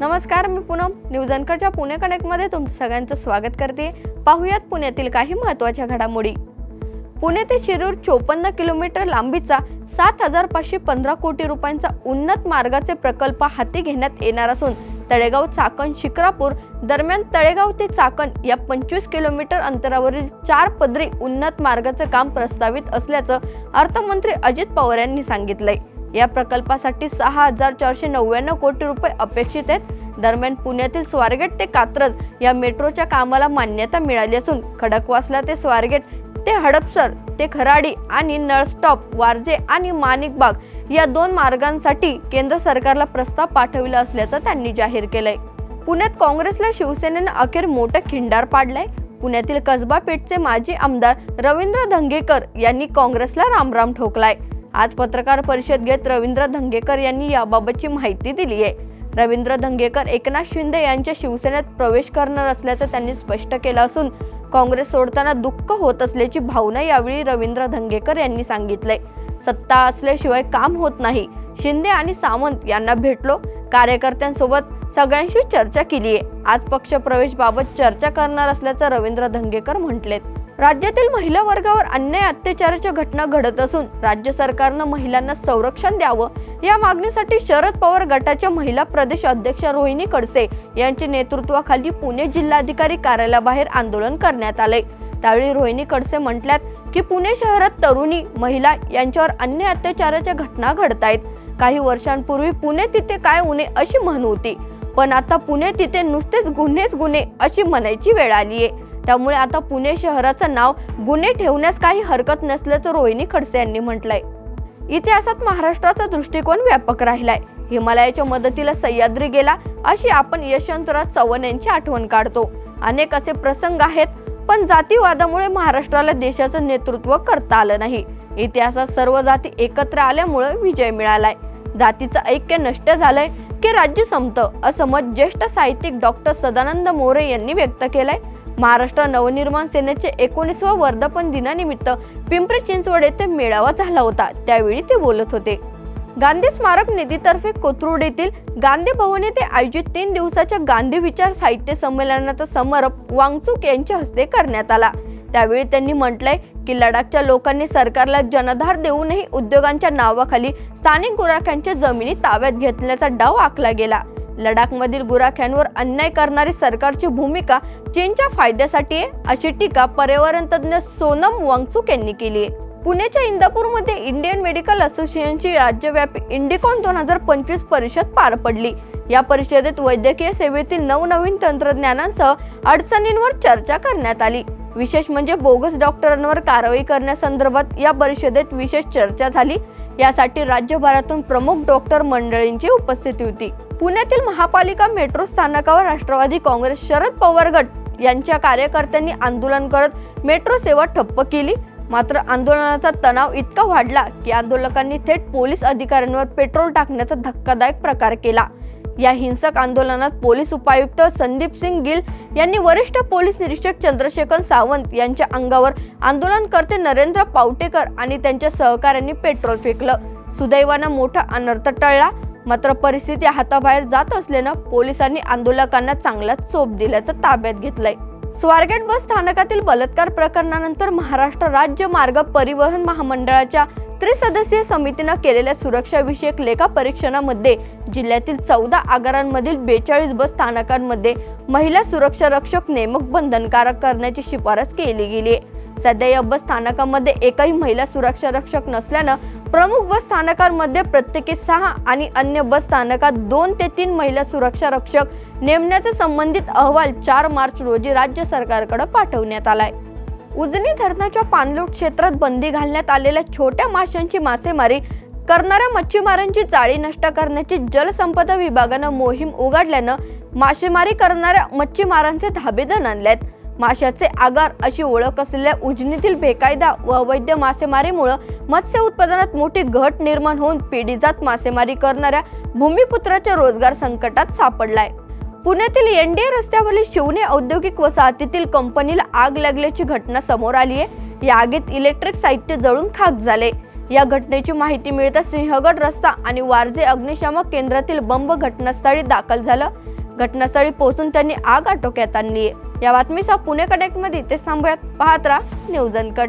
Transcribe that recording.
नमस्कार मी पूनम. न्यूज अँकरच्या पुणे कनेक्टमध्ये तुमचं सगळ्यांचं स्वागत करते. पाहुयात पुण्यातील काही महत्त्वाच्या घडामोडी. पुणे ते शिरूर चोपन्न किलोमीटर लांबीचा सात हजार पाचशे पंधरा कोटी रुपयांचा उन्नत मार्गाचे प्रकल्प हाती घेण्यात येणार असून तळेगाव चाकण शिक्रापूर दरम्यान तळेगाव ते चाकण या पंचवीस किलोमीटर अंतरावरील चार पदरी उन्नत मार्गाचं काम प्रस्तावित असल्याचं अर्थमंत्री अजित पवार यांनी सांगितलंय. या प्रकल्पासाठी सहा हजार चारशे नव्याण्णव कोटी रुपये अपेक्षित आहेत. दरम्यान पुण्यातील स्वारगेट ते कात्रज या मेट्रोच्या कामाला मान्यता मिळाली असून खडकवासला ते स्वारगेट ते हडपसर ते खराडी आणि नळस्टॉप वारजे आणि माणिकबाग या दोन मार्गांसाठी केंद्र सरकारला प्रस्ताव पाठविला असल्याचं त्यांनी जाहीर केलंय. पुण्यात काँग्रेसला शिवसेनेनं अखेर मोठं खिंडार पाडलंय. पुण्यातील कसबा पेठचे माजी आमदार रवींद्र धंगेकर यांनी काँग्रेसला रामराम ठोकलाय. आज पत्रकार परिषद घेत रवींद्र धंगेकर यांनी याबाबतची माहिती दिली आहे. रवींद्र धंगेकर एकनाथ शिंदे यांच्या शिवसेनेत प्रवेश करणार असल्याचं त्यांनी स्पष्ट केलं असून काँग्रेस सोडताना दुःख होत असल्याची भावना यावेळी रवींद्र धंगेकर यांनी सांगितलंय. सत्ता असल्याशिवाय काम होत नाही. शिंदे आणि सावंत यांना भेटलो. कार्यकर्त्यांसोबत सगळ्यांशी चर्चा केली आहे आज पक्ष प्रवेशबाबत चर्चा करणार असल्याचं रवींद्र धंगेकर म्हटलेत. राज्यातील महिला वर्गावर अन्याय अत्याचाराच्या घटना घडत असून राज्य सरकारनं महिलांना संरक्षण द्यावं या मागणीसाठी शरद पवार गटाच्या महिला प्रदेश अध्यक्ष रोहिणी कडसे यांच्या नेतृत्वाखाली पुणे जिल्हाधिकारी कार्यालयाबाहेर आंदोलन करण्यात आले त्यावेळी रोहिणी कडसे म्हटल्यात की पुणे शहरात तरुणी महिला यांच्यावर अन्याय अत्याचाराच्या घटना घडत आहेत काही वर्षांपूर्वी पुणे तिथे काय उणे अशी म्हण होती पण आता पुणे तिथे नुसतेच गुन्हेच गुन्हे अशी म्हणायची वेळ आली आहे त्यामुळे आता पुणे शहराचं नाव गुन्हे ठेवण्यास काही हरकत नसल्याचं रोहिणी खडसे यांनी म्हटलंय. इतिहासात महाराष्ट्राचा दृष्टिकोन व्यापक राहिलाय. हिमालयाच्या मदतीला सह्याद्री गेला अशी आपण यशवंतराव चव्हाण यांची आठवण काढतो. अनेक असे प्रसंग आहेत पण जातीवादामुळे महाराष्ट्राला देशाचं नेतृत्व करता आलं नाही. इतिहासात सर्व जाती एकत्र आल्यामुळे विजय मिळालाय. जातीचं ऐक्य नष्ट झालंय की राज्य संपतं असं मत ज्येष्ठ साहित्यिक डॉक्टर सदानंद मोरे यांनी व्यक्त केलंय. महाराष्ट्र नवनिर्माण सेनेचे एकोणीसवं वर्धापन दिनानिमित्त पिंपरी चिंचवड येथे मेळावा झाला होता. त्यावेळी ते बोलत होते. गांधी स्मारक निधीतर्फे कोथरूड येथील गांधी भवन येथे आयोजित तीन दिवसाच्या गांधी विचार साहित्य संमेलनाचा समारोप वांगचूक यांच्या हस्ते करण्यात आला. त्यावेळी त्यांनी म्हटलंय की लडाखच्या लोकांनी सरकारला जनधार देऊनही उद्योगांच्या नावाखाली स्थानिक गुराख्यांच्या जमिनी ताब्यात घेतल्याचा डाव आखला गेला. लडाखमधील गुराख्यांवर अन्याय करणारी सरकारची भूमिका चीनच्या फायद्यासाठी आहे अशी टीका पर्यावरण तज्ज्ञ सोनम वांगचूक यांनी केली आहे. पुण्याच्या इंदापूरमध्ये इंडियन मेडिकल असोसिएशनची राज्यव्यापी इंडिकॉन दोन हजार पंचवीस परिषद पार पडली. या परिषदेत वैद्यकीय सेवेतील नवनवीन तंत्रज्ञानांसह अडचणींवर चर्चा करण्यात आली. विशेष म्हणजे बोगस डॉक्टरांवर कारवाई करण्यासंदर्भात या परिषदेत विशेष चर्चा झाली. यासाठी राज्यभरातून प्रमुख डॉक्टर मंडळींची उपस्थिती होती. पुण्यातील महापालिका मेट्रो स्थानकावर राष्ट्रवादी काँग्रेस शरद पवार गट यांच्या कार्यकर्त्यांनी आंदोलन करत मेट्रो सेवा ठप्प केली. मात्र आंदोलनाचा तणाव इतका वाढला की आंदोलकांनी थेट पोलीस अधिकाऱ्यांवर पेट्रोल टाकण्याचा धक्कादायक प्रकार केला. या हिंसक आंदोलनात पोलीस उपायुक्त संदीप सिंग गिल यांनी वरिष्ठ पोलीस निरीक्षक चंद्रशेखर सावंत यांच्या अंगावर आंदोलनकर्ते नरेंद्र पावटेकर आणि त्यांच्या सहकाऱ्यांनी पेट्रोल फेकलं. सुदैवानं मोठा अनर्थ टळला. मात्र परिस्थिती हाताबाहेर जात असल्यानं पोलिसांनी आंदोलकांना चांगलाच चोप दिल्याचं ताब्यात घेतलंय. स्वारगेट बस स्थानकातील बलात्कार प्रकरणानंतर महाराष्ट्र राज्य मार्ग परिवहन महामंडळाच्या त्रिसदस्यीय समितीनं केलेल्या सुरक्षाविषयक लेखा परीक्षणामध्ये जिल्ह्यातील चौदा आगारांमधील बेचाळीस बस स्थानकांमध्ये महिला सुरक्षा रक्षक नेमक बंधनकारक करण्याची शिफारस केली गेली आहे. सध्या या बस स्थानकामध्ये एकही महिला सुरक्षा रक्षक नसल्यानं प्रमुख बस स्थानकांमध्ये प्रत्येकी सहा आणि अन्य बस स्थानकात दोन ते तीन महिला सुरक्षा रक्षक नेमण्याचा संबंधित अहवाल चार मार्च रोजी राज्य सरकारकडे पाठवण्यात आलाय. उजनी धरणाच्या पाणलोट क्षेत्रात बंदी घालण्यात आलेल्या छोट्या माशांची मासेमारी करणाऱ्या मच्छीमारांची जाळी नष्ट करण्याची जलसंपदा विभागानं मोहीम उघडल्यानं मासेमारी करणाऱ्या मच्छीमारांचे धाबे आणलेत. माशाचे आगार अशी ओळख असलेल्या उजनीतील बेकायदा व अवैध मासेमारीमुळं मत्स्य उत्पादनात मोठी घट निर्माण होऊन पिढीजात मासेमारी करणाऱ्या भूमिपुत्राच्या रोजगार संकटात सापडलाय. पुण्यातील एनडीए रस्त्यावरील शिवने औद्योगिक वसाहतीतील कंपनीला आग लागल्याची घटना समोर आली आहे. या आगीत इलेक्ट्रिक साहित्य जळून खाक झाले. या घटनेची माहिती मिळताच सिंहगड रस्ता आणि वारजे अग्निशामक केंद्रातील बंब घटनास्थळी दाखल झालं. घटनास्थळी पोहोचून त्यांनी आग आटोक्यात आणली या बातमीचा पुणे कनेक्टमध्ये ते थांबूयात. पाहत राहा न्यूज अनकट.